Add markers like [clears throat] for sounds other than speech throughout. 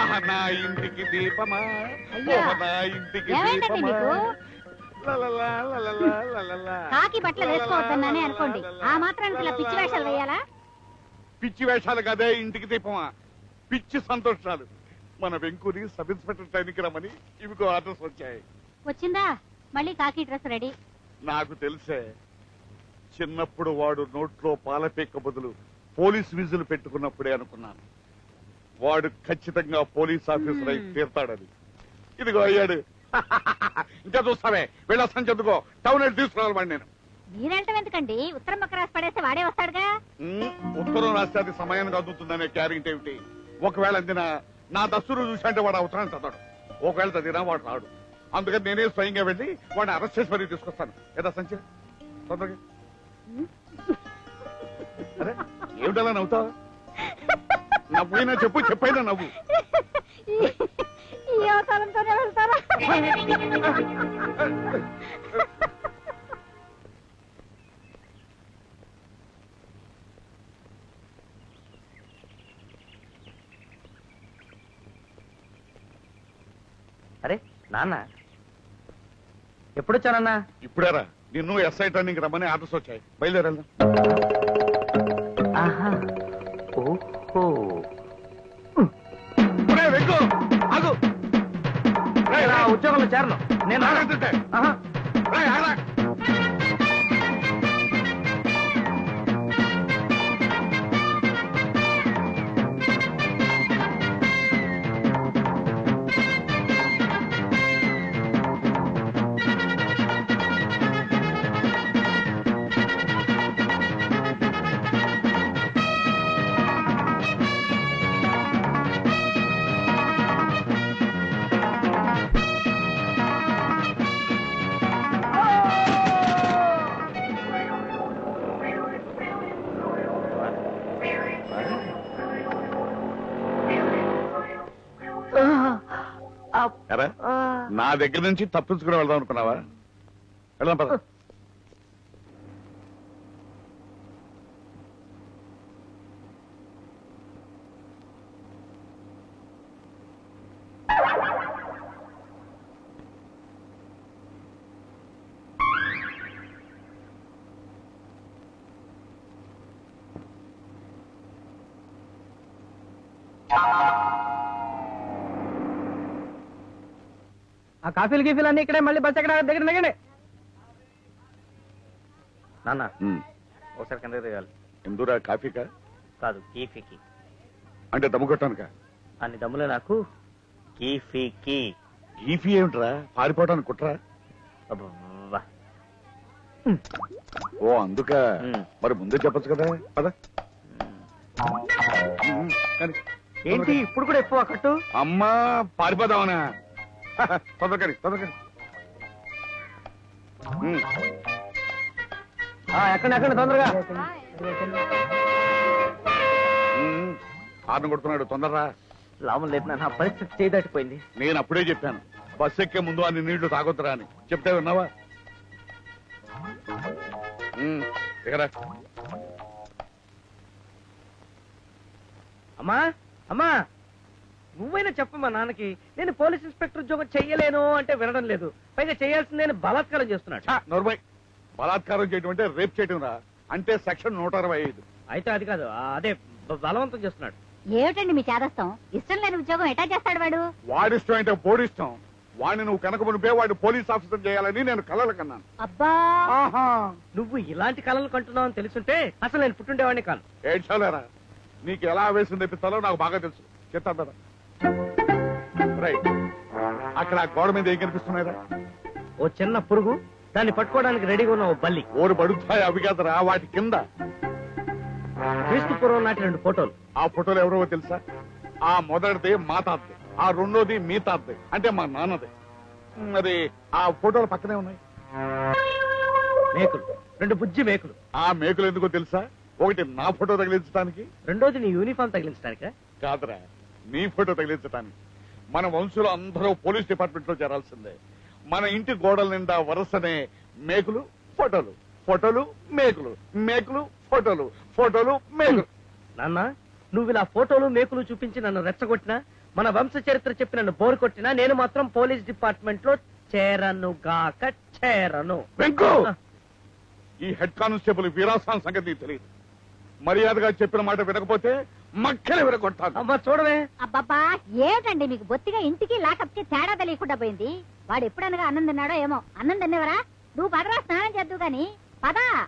ఆహా, నా ఇంటికి దీపమా. ఓహ, నా ఇంటికి ఏమైందండి దీపమా మీకు? లలలా, లలలా, లలలా. కాకి బట్టలు వేసుకోవద్దన్నానే అనుకోండి ఆ మాత్రానికి ఇలా పిచ్చి వేషాలు వేయాలా పిచ్చి వేషాలు కదే ఇంటికి దీపమా? పిచ్చి సంతోషాలు. మన వెంకుని సబ్ ఇన్స్పెక్టర్ ట్రైన్కి రమ్మని ఇవిగో ఆర్డర్స్ వచ్చాయి. వచ్చిందా? మళ్ళీ కాకి డ్రెస్ రెడీ. నాకు తెలిసే చిన్నప్పుడు వాడు నోట్లో పాల పీక్క బదులు పోలీస్ విజులు పెట్టుకున్నప్పుడే అనుకున్నాను. వాడు ఖచ్చితంగా పోలీస్ ఆఫీసర్ అయి. తీర్తాడని ఇదిగో అయ్యాడు. [laughs] ఇంకా చూస్తావే వెళ్ళ సంచెందుకో టౌన్ తీసుకురావాలి నేను. మీరెళ్ళటం ఎందుకండి? ఉత్తరం పక్క రాసి పడేస్తే వాడే వస్తాడుగా? ఉత్తరం రాస్తే అది సమయానికి అందుతుందనే క్యారెంట్ ఏమిటి ఒకవేళ అందిన నా దస్తురు చూసంటే వాడు ఉత్తరాన్ని చదవడు. ఒకవేళ చదివినా వాడు రాడు. అందుకని నేనే స్వయంగా వెళ్ళి వాడిని అరెస్ట్ చేసి మరీ తీసుకొస్తాను. ఏదా సంచి తొందరగా. అరే ఏమిటలా నవ్వుతావు? నవ్వైనా చెప్పు చెప్పైనా నవ్వు. ఈ అవసరంతోనే వెళ్తారా [laughs] [laughs] అరే నాన్న. ఎప్పుడొచ్చానన్నా? ఇప్పుడేరా. నిన్ను ఎస్ఐ టర్నింగ్ రమ్మని ఆర్డర్స్ వచ్చాయి. ఆహా. ఓహో. రేయ్, ఉద్యోగంలో చేరను. నేను. ఆహా. ఎరా నా దగ్గర నుంచి తప్పించుకుని వెళ్దాం అనుకున్నావా? వెళ్దాం పద. ఆ కాఫీలు గీఫీలు అన్ని ఇక్కడే మళ్ళీ బస్ ఎక్కడ? దగ్గర దిగండి నాన్న. ఒకసారి కింద దిగాలి. ఎందురా కాఫీకా? కాదు కీఫీకి అంటే దమ్ము కొట్టానుక అన్ని దమ్ములే నాకు. కీఫీకి ఈఫీ ఏమిట్రా? పారిపోవటానికి కుట్రా. ఓ అందుక. మరి ముందే చెప్పొచ్చు కదా. పద. కానీ. ఏంటి? ఇప్పుడు కూడా ఎక్కువ కట్టు? అమ్మా పారిపోదామనా? తొందరకని ఉమ్. ఎక్కడ ఎక్కడ తొందరగా. హార్న్ కొడుతున్నాడు తొందరరా. లాభం లేదు నా పరిస్థితి చేయి దాటిపోయింది. నేను అప్పుడే చెప్పాను బస్ ఎక్కే ముందు అన్ని నీళ్ళు తాగొద్దురా అని. చెప్తే విన్నావా? దిగరా అమ్మా అమ్మా. నువ్వైనా చెప్పు మా నాన్నకి నేను పోలీస్ ఇన్స్పెక్టర్ ఉద్యోగం చెయ్యలేను అంటే వినడం లేదు. పైగా చేయాల్సింది నేను బలాత్కారం చేస్తున్నాడు. ఛా, నోర్మై. బలాత్కారం చేయడం అంటే రేప్ చేయడం రా. అంటే సెక్షన్ నూట అరవై ఐదు. అయితే అది కాదు ఆ, అదే బ- బలవంతం చేస్తున్నాడు. ఏమిటండి మీ చేదస్తాం? ఇష్టం లేని ఉద్యోగం ఎటా చేస్తాడు వాడు? వాడిష్టం అంటే పోడిష్టం వాడిని నువ్వు కనుక మునిపే వాడు పోలీస్ ఆఫీసర్ చేయాలని నేను కలలు కన్నాను. అబ్బా! ఆహా! నువ్వు ఇలాంటి కళలు కంటున్నావు అని తెలుసుంటే అసలు నేను పుట్టుండేవాడిని కాను. ఏడ్చాలేరా? నీకు ఎలా ఆవేశం తెప్పిస్తాలో నాకు బాగా తెలుసు. చెప్తా రైట్ అక్కడ ఆ గోడ మీద ఏం కనిపిస్తున్నాయిరా? ఓ చిన్న పురుగు దాన్ని పట్టుకోవడానికి రెడీగా ఉన్న ఓ బల్లి. ఓరు పడుతాయి అవి కదరా వాటి కింద. క్రీస్తు పూర్వం నాటి రెండు ఫోటోలు. ఆ ఫోటోలు ఎవరో తెలుసా? ఆ మొదటిది మా తాతది ఆ రెండోది మీ తాతది అంటే మా నాన్నది. మరి ఆ ఫోటోలు పక్కనే ఉన్నాయి. మేకులు రెండు బుజ్జి మేకులు. ఆ మేకులు ఎందుకో తెలుసా? ఒకటి నా ఫోటో తగిలించడానికి రెండోది నీ యూనిఫామ్ తగిలించడానిక కాదురా నీ ఫోటో తగిలించడానికి మన వంశులు అందరూ పోలీస్ డిపార్ట్మెంట్లో చేరాల్సిందే. మన ఇంటి గోడల నిండా వరుసనే మేకులు ఫోటోలు. ఫోటోలు మేకులు. మేకులు ఫోటోలు. ఫోటోలు మేకులు. [clears throat] నాన్న నువ్వు ఇలా ఫోటోలు మేకులు చూపించి నన్ను రెచ్చగొట్టినా మన వంశ చరిత్ర చెప్పి నన్ను బోరు కొట్టినా నేను మాత్రం పోలీస్ డిపార్ట్మెంట్లో చేరను. గాక చేరను వెంకు ఈ హెడ్ కానిస్టేబుల్ వీరాసాన్ సంగతి తెలియదు. మర్యాదగా చెప్పిన మాట వినకపోతే మక్కలు వినగొట్టాను అమ్మా చూడవే. అబ్బబ్బా ఏమిటండి మీకు బొత్తిగా ఇంటికి లాకప్కి తేడా తెలియకుండా పోయింది? వాడు ఎప్పుడనగా అన్నం తిన్నాడో ఏమో. అన్నం తిన్నవరా? నువ్వు పదరా స్నానం చేద్దు గాని. పదా.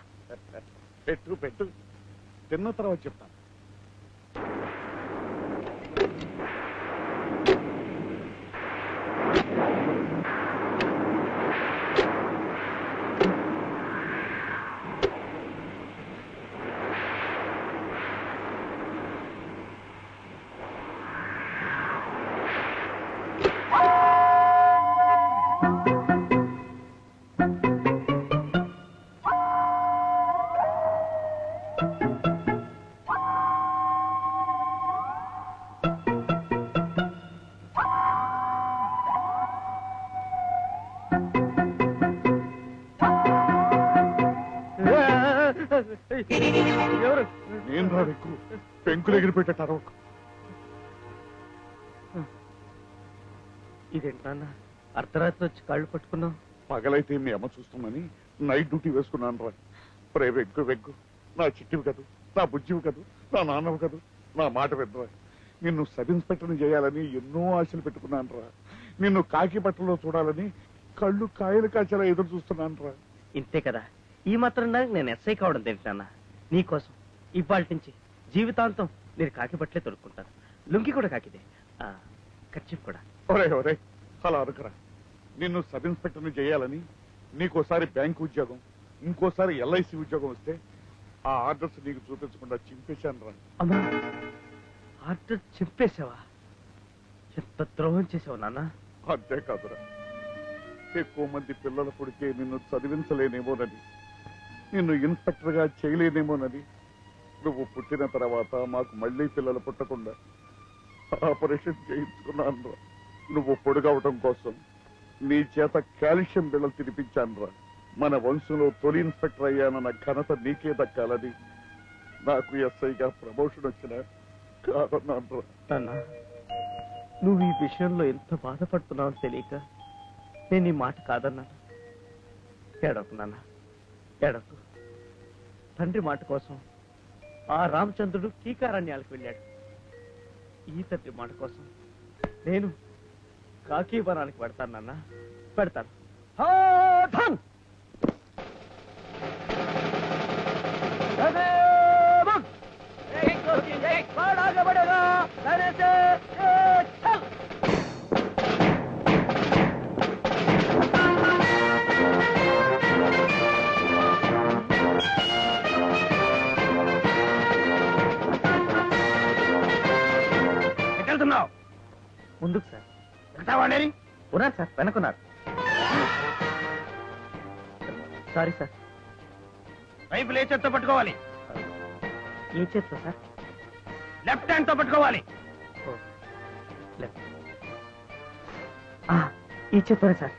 పెట్టు పెట్టు. తిన్న తర్వాత చెప్తాను. నేను రా వెంకు పెంకులు ఎగిరిపెట్టే అరవకు ఇదేంటి నాన్న? అర్ధరాత్రి వచ్చి కాళ్ళు పట్టుకున్నావు? పగలైతే మీ అమ్మ చూస్తామని నైట్ డ్యూటీ వేసుకున్నాను రా. ప్రే వెగ్గు వెగ్గు. నా చిట్టివి కదూ నా బుజ్జివి కదూ నా నాన్నవి కదూ నా మాట విన్నరా నిన్ను సబ్ ఇన్స్పెక్టర్ని చేయాలని ఎన్నో ఆశలు పెట్టుకున్నాను రా. నిన్ను కాకి బట్టలో చూడాలని కళ్ళు కాయలు కాచేలా ఎదురు చూస్తున్నాను రా. ఇంతే కదా. ఈ మాత్రం దానికి నేను ఎస్ఐ కావడం తెలుసు నాన్న. నీకోసం. ఇవాళ నుంచి జీవితాంతం నేను కాకి బట్టలే తొడుక్కుంటాను లుంగి కూడా కాకిదే. కర్చీఫ్ కూడా. ఒరే ఒరే అలా అనుకురా నిన్ను సబ్ ఇన్స్పెక్టర్ని చేయాలని నీకోసారి బ్యాంక్ ఉద్యోగం ఇంకోసారి ఎల్ఐసి ఉద్యోగం వస్తే ఆ ఆర్డర్స్ నీకు చూపించకుండా చింపేశాను రా. అమ్మా ఆర్డర్ చింపేశావా? ఎంత ద్రోహం చేసావు నాన్న. అంతేకాదురా ఎక్కువ మంది పిల్లల పుడితే నిన్ను చదివించలేనేమోనని నిన్ను ఇన్స్పెక్టర్గా చేయలేనేమోనని నువ్వు పుట్టిన తర్వాత మాకు మళ్ళీ పిల్లలు పుట్టకుండా ఆపరేషన్ చేయించుకున్నాను రా. నువ్వు పొడుగవటం కోసం నీ చేత కాల్షియం బిళ్ళలు తినిపించాను రా. మన వంశంలో తొలి ఇన్స్పెక్టర్ అయ్యానన్న ఘనత నీకే దక్కాలని నాకు ఎస్ఐగా ప్రమోషన్ వచ్చిన కాదన్నాను నాన్న నువ్వు ఈ విషయంలో ఎంత బాధపడుతున్నావు తెలియక నేను ఈ మాట కాదన్నాను ఏడవకు నాన్న ఏడవకు. తండ్రి మాట కోసం ఆ రామచంద్రుడు కీకారణ్యాలకు వెళ్ళాడు ఈ తండ్రి మాట కోసం నేను కాకీవనానికి పెడతాను నాన్న పెడతాను హా, ధన్! సదేవం! ఉన్నారు సార్ వెనకున్నారు. Sorry sir. రైఫిల్ ఏ చేత్తో పట్టుకోవాలి. ఏ చేస్తా సార్? లెఫ్ట్ హ్యాండ్తో పట్టుకోవాలి. ఈ చేత్తోనే sir.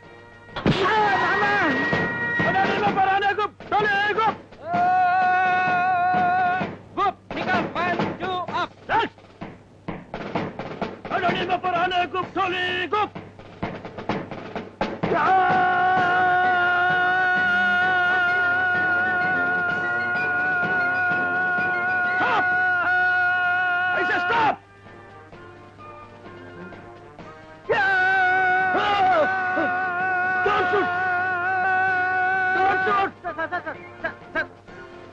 Sir, sir,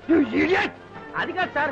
You idiot! అది కాదు సార్